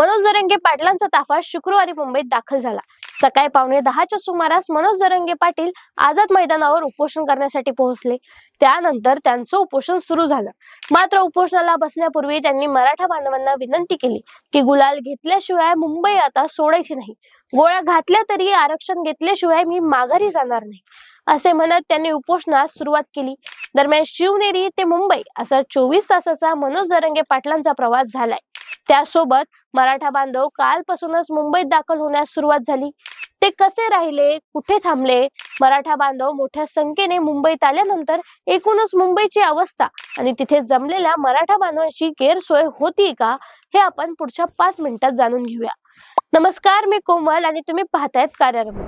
मनोज जरंगे पाटलांचा ताफा शुक्रवारी मुंबईत दाखल झाला. सकाळी पावणे दहाच्या सुमारास मनोज जरंगे पाटील आझाद मैदानावर उपोषण करण्यासाठी पोहोचले. त्यानंतर त्यांचं उपोषण सुरू झालं. मात्र उपोषणाला बसण्यापूर्वी त्यांनी मराठा बांधवांना विनंती केली की गुलाल घेतल्याशिवाय मुंबई आता सोडायची नाही. गोळ्या घातल्या तरी आरक्षण घेतल्याशिवाय मी माघारी जाणार नाही असे म्हणत त्यांनी उपोषणास सुरुवात केली. दरम्यान शिवनेरी ते मुंबई असा चोवीस तासाचा मनोज जरंगे पाटलांचा प्रवास झालाय. त्यासोबत मराठा बांधव कालपासूनच मुंबईत दाखल होण्यास सुरुवात झाली. ते कसे राहिले? कुठे थांबले? मराठा बांधव मोठ्या संख्येने मुंबईत आल्यानंतर एकूणच मुंबईची अवस्था आणि तिथे जमलेल्या मराठा बांधवांची गैरसोय होती का? हे आपण पुढच्या पाच मिनिटात जाणून घेऊया. नमस्कार मी कोमल आणि तुम्ही पाहतायत कार्यरम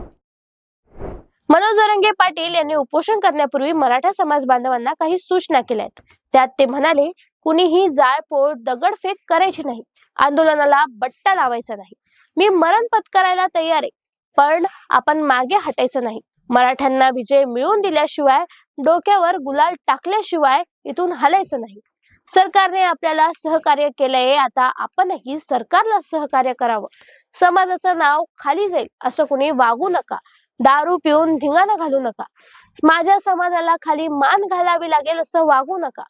मनोज जरंगे पाटील यांनी उपोषण करण्यापूर्वी मराठा समाज बांधवांना काही सूचना केल्या आहेत त्यात ते म्हणाले कुणीही जाळपोळ दगडफेक करायची नाही. आंदोलनाला बट्टा लावायचा नाही. मी मरण पत्करायला तयार आहे पण आपण मागे हटायचं नाही. मराठ्यांना विजय मिळवून दिल्याशिवाय डोक्यावर गुलाल टाकल्याशिवाय इथून हलायचं नाही. सरकारने आपल्याला सहकार्य केलंय आता आपणही सरकारला सहकार्य करावं. समाजाचं नाव खाली जाईल असं कुणी वागू नका. दारू पिऊन धिंगाणा घालू नका. माझ्या समाजाला खाली मान घालावी लागेल असं वागू नका.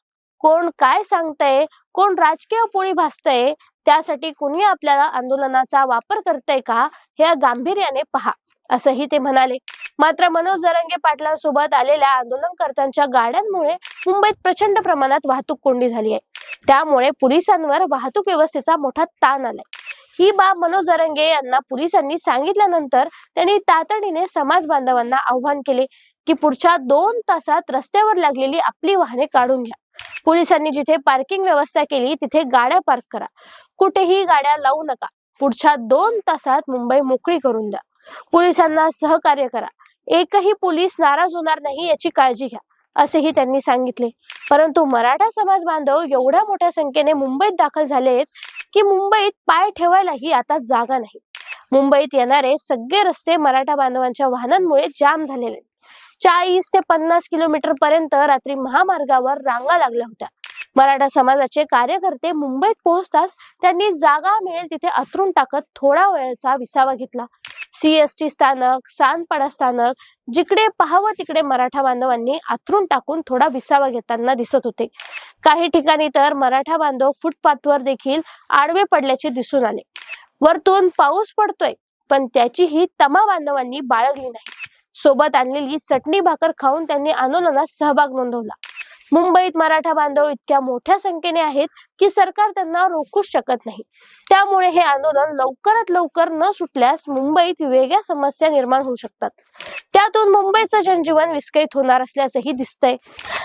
कोण काय सांगतंय कोण राजकीय पोळी भासतंय त्यासाठी कुणी आपल्याला आंदोलनाचा वापर करतय का हे गांभीर्याने पहा. असंही ते म्हणाले. मात्र मनोज जरंगे पाटलांसोबत आलेल्या आंदोलनकर्त्यांच्या गाड्यांमुळे मुंबईत प्रचंड प्रमाणात वाहतूक कोंडी झाली आहे. त्यामुळे पोलिसांवर वाहतूक व्यवस्थेचा मोठा ताण आलाय. ही बाब मनोज जरंगे यांना पोलिसांनी सांगितल्यानंतर त्यांनी तातडीने समाज बांधवांना आव्हान केले की पुढच्या दोन तासात रस्त्यावर लागलेली आपली वाहने काढून घ्या. पोलिसांनी जिथे पार्किंग व्यवस्था केली तिथे गाड्या पार्क करा. कुठेही गाड्या लावू नका. पुढच्या दोन तासात मुंबई मोकळी करून द्या. पोलिसांना सहकार्य करा. एकही पोलीस नाराज होणार नाही याची काळजी घ्या असेही त्यांनी सांगितले. परंतु मराठा समाज बांधव एवढ्या मोठ्या संख्येने मुंबईत दाखल झाले आहेत की मुंबईत पाय ठेवायलाही आता जागा नाही. मुंबईत येणारे सगळे रस्ते मराठा बांधवांच्या वाहनांमुळे जाम झालेले आहेत. चाळीस ते पन्नास किलोमीटर पर्यंत रात्री महामार्गावर रांगा लागल्या होत्या. मराठा समाजाचे कार्यकर्ते मुंबईत पोहोचताच त्यांनी जागा मिळेल तिथे अथरून टाकत थोडा वेळचा विसावा घेतला. सीएसटी स्थानक सांदपाडा स्थानक जिकडे पाहावं तिकडे मराठा बांधवांनी आथरून टाकून थोडा विसावा घेताना दिसत होते. काही ठिकाणी तर मराठा बांधव फुटपाथवर देखील आडवे पडल्याचे दिसून आले. वरतून पाऊस पडतोय पण त्याचीही तमा बांधवांनी बाळगली नाही. सोबत आणलेली चटणी भाकर खाऊन त्यांनी आंदोलनात सहभाग नोंदवला. मुंबईत मराठा बांधव इतक्या मोठ्या संख्येने आहेत की सरकार त्यांना रोखूच शकत नाही. त्यामुळे हे आंदोलन लवकरात लवकर न सुटल्यास मुंबईत वेगळ्या समस्या निर्माण होऊ शकतात. त्यातून मुंबईचं जनजीवन विस्कळीत होणार असल्याचंही दिसतंय.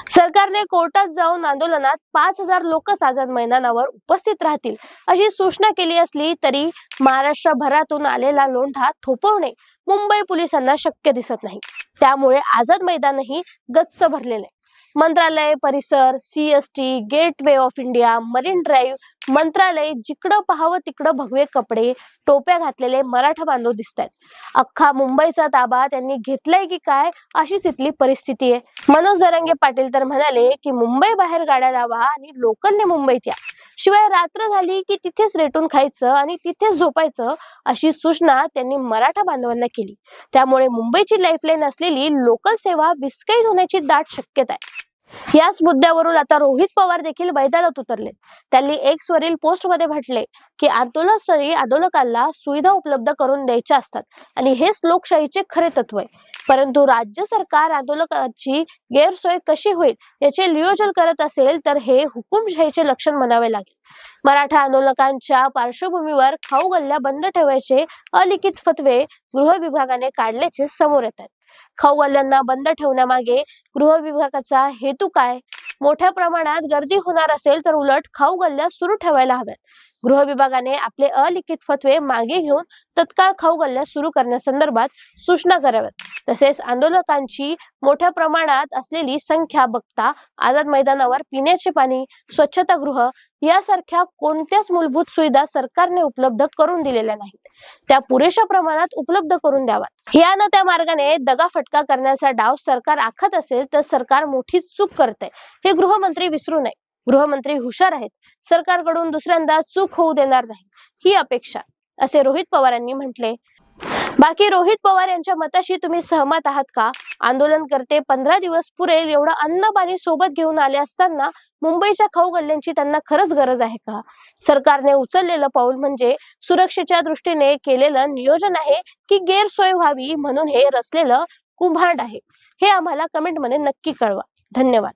सरकारने कोर्टात जाऊन आंदोलनात पाच हजार लोकच आझाद मैदानावर उपस्थित राहतील अशी सूचना केली असली तरी महाराष्ट्रभरातून आलेला लोंढा थोपवणे मुंबई पोलिसांना शक्य दिसत नाही. त्यामुळे आझाद मैदानही गच्च भरलेलं. आहे. मंत्रालय परिसर CST gateway of India marine drive मंत्रालय जिकडं पाहावं तिकडं भगवे कपडे टोप्या घातलेले मराठा बांधव दिसत आहेत अख्खा मुंबईचा ताबा त्यांनी घेतलाय की काय अशीच इथली परिस्थिती आहे मनोज जरंगे पाटील तर म्हणाले की मुंबई बाहेर गाड्या लावा आणि लोकलने मुंबईत या. शिवाय रात्र झाली की तिथेच रेटून खायचं आणि तिथेच झोपायचं अशी सूचना त्यांनी मराठा बांधवांना केली. त्यामुळे मुंबईची लाईफलाईन असलेली लोकल सेवा विस्कळीत होण्याची दाट शक्यता आहे. याच मुद्द्यावरून आता रोहित पवार देखील मैदानात उतरले. त्यांनी एक्स वरील पोस्टमध्ये म्हटले की आंदोलनस्थळी आंदोलकांना सुविधा उपलब्ध करून द्यायच्या असतात आणि हेच लोकशाहीचे खरे तत्व आहे. परंतु राज्य सरकार आंदोलकांची गैरसोय कशी होईल याचे नियोजन करत असेल तर हे हुकुमशाहीचे लक्षण म्हणावे लागेल. मराठा आंदोलकांच्या पार्श्वभूमीवर खाऊ गल्ल्या बंद ठेवायचे अलिखित फतवे गृह विभागाने काढल्याचे समोर येत आहेत खाऊ गल्ल्यांना बंद ठेवण्यामागे गृह विभागाचा हेतू काय? मोठ्या प्रमाणात गर्दी होणार असेल तर उलट खाऊ गल्ल्या सुरू ठेवायला हव्यात. गृह विभागाने आपले अलिखित फतवे मागे घेऊन तत्काळ खाऊ गल्ल्या सुरू करण्यासंदर्भात सूचना कराव्यात. तसेच आंदोलकांची मोठ्या प्रमाणात असलेली संख्या बघता आझाद मैदानावर पिण्याचे पाणी स्वच्छतागृह यासारख्या कोणत्याच मूलभूत सुविधा सरकारने उपलब्ध करून दिलेल्या नाहीत. त्या पुरेशा प्रमाणात उपलब्ध करून द्याव्यात. यानं त्या मार्गाने दगा फटका करण्याचा डाव सरकार आखत असेल तर सरकार मोठी चूक करते हे गृहमंत्री विसरू नये. गृहमंत्री हुशार आहेत. सरकारकडून दुसऱ्यांदा चूक होऊ देणार नाही. ही अपेक्षा. असे रोहित पवारांनी म्हटले बाकी रोहित पवार यांच्या मताशी तुम्ही सहमत आहात का? आंदोलन करते पंधरा दिवस पुरेल एवढं अन्न पाणी सोबत घेऊन आले असताना मुंबईच्या खाऊ गल्ल्यांची त्यांना खरंच गरज आहे का? सरकारने उचललेलं पाऊल म्हणजे सुरक्षेच्या दृष्टीने केलेलं नियोजन आहे की गैरसोय व्हावी म्हणून हे रचलेलं कुंभांड आहे. हे आम्हाला कमेंटमध्ये नक्की कळवा. धन्यवाद.